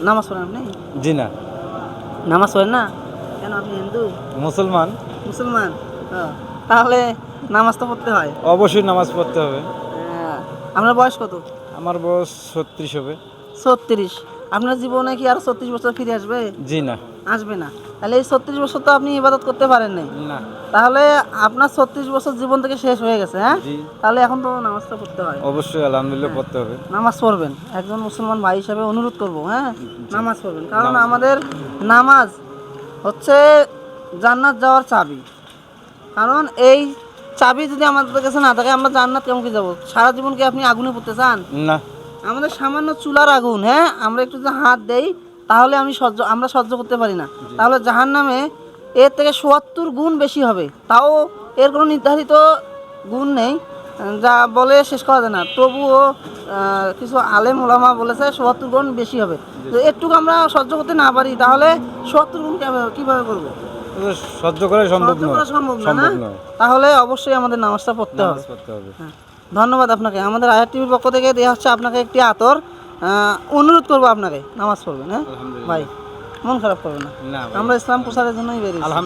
নামাজ পড়েন আপনি? জি না। নামাজ পড়েন না? কেন আপনি হিন্দু? মুসলমান। মুসলমান? তাহলে নামাজ তো পড়তে হয়। অবশ্যই নামাজ পড়তে হবে। হ্যাঁ। আপনার বয়স কত? আমার বয়স ছত্রিশ হবে। ছত্রিশ। আপনার জীবনে কি আর ছত্রিশ বছর ফিরে আসবে? জি না। আসবে না। তাহলে এই ছত্রিশ বছর তো আপনি ইবাদত করতে পারেন নাই। না। তাহলে আপনার ছত্রিশ বছর জীবন থেকে শেষ হয়ে গেছে হ্যাঁ? তাহলে এখন তো নামাজটা পড়তে হয়। অবশ্যই আলহামদুলিল্লাহ পড়তে হবে। নামাজ পড়বেন। একজন মুসলমান ভাই হিসাবে অনুরোধ করব হ্যাঁ? নামাজ পড়বেন। কারণ আমাদের নামাজ হচ্ছে জান্নাত যাওয়ার চাবি। কারণ এই চাবি যদি আমাদের কাছে না থাকে আমরা জান্নাত কেমন কি যাব? সারা জীবন কি আপনি আগুনে পড়তে চান? না। আমাদের সামান্য চুলার আগুন হ্যাঁ? আমরা একটু যদি হাত দেই তাহলে আমি সহ্য আমরা সহ্য করতে পারি না। তাহলে জাহান নামে এর থেকে সোয়াত্তর গুণ বেশি হবে। তাও এর কোনো নির্ধারিত গুণ নেই যা বলে শেষ করা যায় না। তবুও কিছু আলেম ওলামা বলেছে সোয়াত্তর গুণ বেশি হবে। তো একটুকু আমরা সহ্য করতে না পারি তাহলে সোয়াত্তর গুণ কিভাবে- কীভাবে করব? সহ্য করা সম্ভব না তাহলে অবশ্যই আমাদের নামাজটা পড়তে হবে। হ্যাঁ, ধন্যবাদ আপনাকে। আমাদের আয়ার টিভির পক্ষ থেকে দেওয়া হচ্ছে আপনাকে একটি আতর। অনুরোধ করব আপনাকে নামাজ পড়বেন হ্যাঁ? ভাই মন খারাপ করবেন না। আমরা ইসলাম প্রচারের জন্যই বেরিয়েছি।